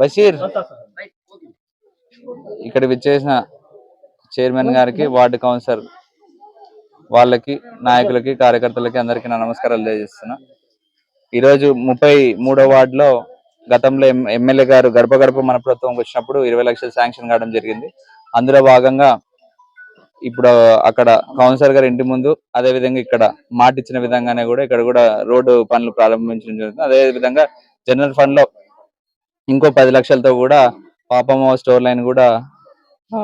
బషీర్ ఇక్కడ విచ్చేసిన చైర్మన్ గారికి వార్డు కౌన్సిలర్ వాళ్ళకి నాయకులకి కార్యకర్తలకి అందరికీ నా నమస్కారాలు తెలియజేస్తున్నా. ఈరోజు ముప్పై మూడో వార్డులో గతంలో ఎమ్మెల్యే గారు గడప గడప మన ప్రభుత్వం వచ్చినప్పుడు ఇరవై లక్షలు శాంక్షన్ కావడం జరిగింది. అందులో భాగంగా ఇప్పుడు అక్కడ కౌన్సిలర్ గారి ఇంటి ముందు అదే విధంగా ఇక్కడ మాట ఇచ్చిన విధంగానే కూడా ఇక్కడ కూడా రోడ్డు పనులు ప్రారంభించడం జరుగుతుంది. అదే విధంగా జనరల్ ఫండ్లో ఇంకో పది లక్షలతో కూడా పాపమ్మ స్టోర్ లైన్ కూడా ఆ,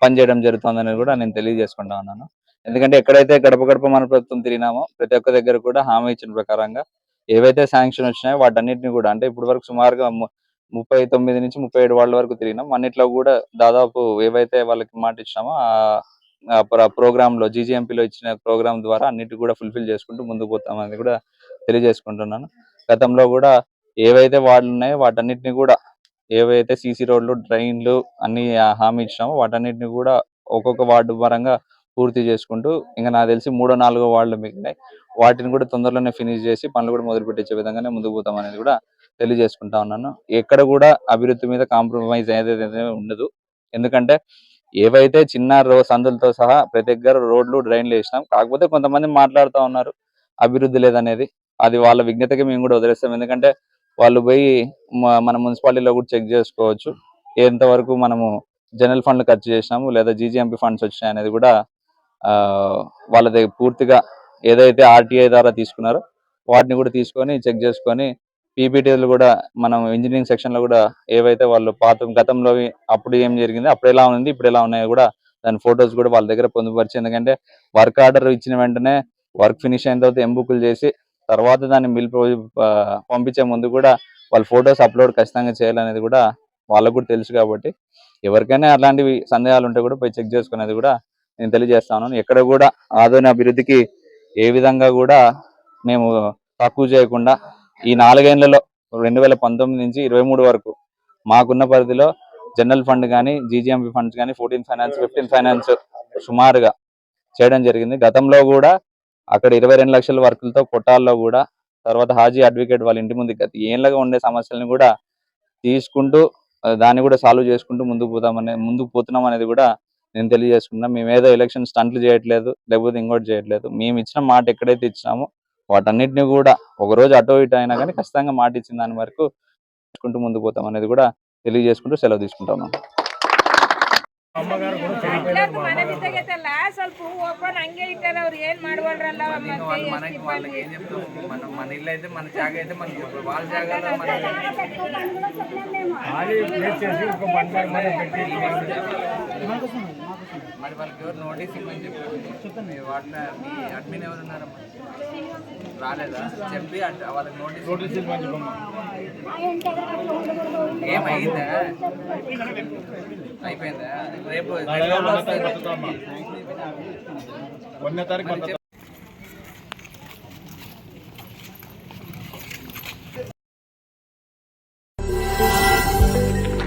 పనిచేయడం జరుగుతుందని కూడా నేను తెలియజేసుకుంటా ఉన్నాను. ఎందుకంటే ఎక్కడైతే గడప గడప మన ప్రభుత్వం తిరిగినామో ప్రతి ఒక్క దగ్గర కూడా హామీ ఇచ్చిన ప్రకారంగా ఏవైతే శాంక్షన్ వచ్చినాయో వాటన్నిటిని కూడా అంటే ఇప్పటి వరకు సుమారుగా ముప్పై తొమ్మిది నుంచి ముప్పై ఏడు వాళ్ళ వరకు తిరిగినాం. అన్నిట్లో కూడా దాదాపు ఏవైతే వాళ్ళకి మాట ఇచ్చినామో ఆ ప్రోగ్రామ్లో జీజీఎంపీలో లో ఇచ్చిన ప్రోగ్రామ్ ద్వారా అన్నిటి కూడా ఫుల్ఫిల్ చేసుకుంటూ ముందుకు పోతామని కూడా తెలియజేసుకుంటున్నాను. గతంలో కూడా ఏవైతే వార్డులు ఉన్నాయో వాటన్నిటిని కూడా ఏవైతే సీసీ రోడ్లు డ్రైన్లు అన్ని హామీ ఇచ్చినామో వాటన్నిటిని కూడా ఒక్కొక్క వార్డు పరంగా పూర్తి చేసుకుంటూ ఇంకా నాకు తెలిసి మూడో నాలుగో వార్డులు మిగిలినాయి. వాటిని కూడా తొందరలోనే ఫినిష్ చేసి పనులు కూడా మొదలు పెట్టించే విధంగానే ముందుకు పోతాం అనేది కూడా తెలియజేసుకుంటా ఉన్నాను. ఎక్కడ కూడా అభివృద్ధి మీద కాంప్రమైజ్ అనేది ఉండదు. ఎందుకంటే ఏవైతే చిన్న రో సందులతో సహా ప్రతి దగ్గర రోడ్లు డ్రైన్లు వేసినాం. కాకపోతే కొంతమంది మాట్లాడుతూ ఉన్నారు అభివృద్ధి లేదనేది. అది వాళ్ళ విజ్ఞతకి మేము కూడా వదిలేస్తాం. ఎందుకంటే వాళ్ళు పోయి మన మున్సిపాలిటీలో కూడా చెక్ చేసుకోవచ్చు. ఎంతవరకు మనము జనరల్ ఫండ్లు ఖర్చు చేసినాము లేదా జీజీఎంపీ ఫండ్స్ వచ్చినాయి అనేది కూడా వాళ్ళ దగ్గర పూర్తిగా ఏదైతే ఆర్టీఐ ద్వారా తీసుకున్నారో వాటిని కూడా తీసుకొని చెక్ చేసుకొని పీపీటీలు కూడా మనం ఇంజనీరింగ్ సెక్షన్లో కూడా ఏవైతే వాళ్ళు పాత గతంలో అప్పుడు ఏం జరిగింది అప్పుడు ఎలా ఉంది ఇప్పుడు ఎలా ఉన్నాయో కూడా దాని ఫొటోస్ కూడా వాళ్ళ దగ్గర పొందుపరిచి ఎందుకంటే వర్క్ ఆర్డర్ ఇచ్చిన వెంటనే వర్క్ ఫినిష్ అయిన తర్వాత ఎంబుకులు చేసి తర్వాత దాన్ని మిల్ పంపించే ముందు కూడా వాళ్ళ ఫొటోస్ అప్లోడ్ ఖచ్చితంగా చేయాలనేది కూడా వాళ్ళకు కూడా తెలుసు కాబట్టి ఎవరికైనా అలాంటివి సందేహాలు ఉంటే కూడా పోయి చెక్ చేసుకునేది కూడా నేను తెలియజేస్తాను ఎక్కడ కూడా ఆదోని అభివృద్ధికి ఏ విధంగా కూడా మేము తక్కువ చేయకుండా ఈ నాలుగేళ్ళలో రెండు వేల పంతొమ్మిది నుంచి ఇరవై మూడు వరకు మాకున్న పరిధిలో జనరల్ ఫండ్ కానీ జీజీఎంపీ ఫండ్స్ కానీ ఫోర్టీన్ ఫైనాన్స్ ఫిఫ్టీన్ ఫైనాన్స్ సుమారుగా చేయడం జరిగింది. గతంలో కూడా అక్కడ ఇరవై రెండు లక్షల వర్కులతో కొట్టాల్లో కూడా తర్వాత హాజీ అడ్వకేట్ వాళ్ళ ఇంటి ముందు గత ఏళ్ళగా ఉండే సమస్యలను కూడా తీసుకుంటూ దాన్ని కూడా సాల్వ్ చేసుకుంటూ ముందుకు పోతామనే ముందుకు పోతున్నాం అనేది కూడా నేను తెలియజేసుకున్నా మేము ఏదో ఎలక్షన్ స్టంట్లు చేయట్లేదు లేకపోతే ఇంకోటి చేయట్లేదు. మేము ఇచ్చిన మాట ఎక్కడైతే ఇచ్చినామో వాటన్నిటిని కూడా ఒకరోజు అటో ఇటు అయినా కానీ ఖచ్చితంగా మాట ఇచ్చిన దాని వరకు చేసుకుంటూ ముందు పోతాం అనేది కూడా తెలియజేసుకుంటూ సెలవు తీసుకుంటాం మన. ఇల్లు అయితే మన జాగ అయితే మన వాళ్ళ మరి వాళ్ళకి ఎవరు నోటీస్ ఇవ్వని చెప్పారు. మీ వాటిని మీ అడ్మిన్ ఎవరు ఉన్నారమ్మా? రాలేదా? చెప్పి వాళ్ళకి నోటీస్ ఏమైందా? అయిపోయిందా? రేపు వస్తుంది.